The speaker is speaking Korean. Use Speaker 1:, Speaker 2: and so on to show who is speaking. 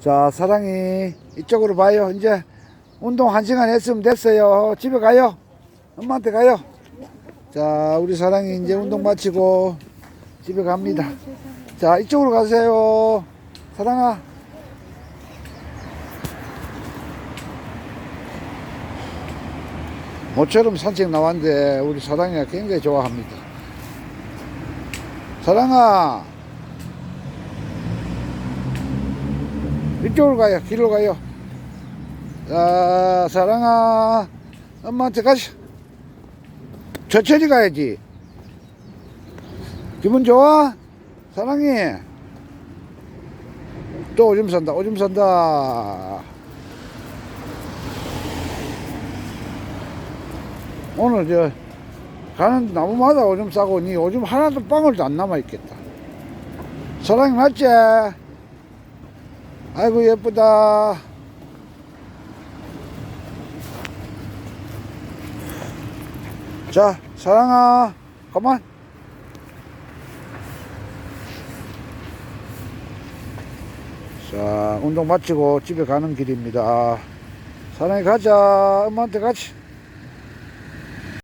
Speaker 1: 자, 사랑이 이쪽으로 봐요. 이제 운동 한 시간 했으면 됐어요. 집에 가요. 엄마한테 가요. 자, 우리 사랑이 이제 운동 마치고 집에 갑니다. 자, 이쪽으로 가세요. 사랑아. 모처럼 산책 나왔는데 우리 사랑이가 굉장히 좋아합니다. 사랑아. 이쪽으로 가요. 길로 가요. 자, 사랑아. 엄마한테 가시. 천천히 가야지. 기분 좋아? 사랑해. 또 오줌 산다. 오줌 산다. 오늘 저 가는 나무마다 오줌 싸고 니 오줌 하나도 방울도 안 남아 있겠다. 사랑이 맞지? 아이고 예쁘다. 자, 사랑아, 가만. 자, 운동 마치고 집에 가는 길입니다. 사랑이 가자. 엄마한테 같이.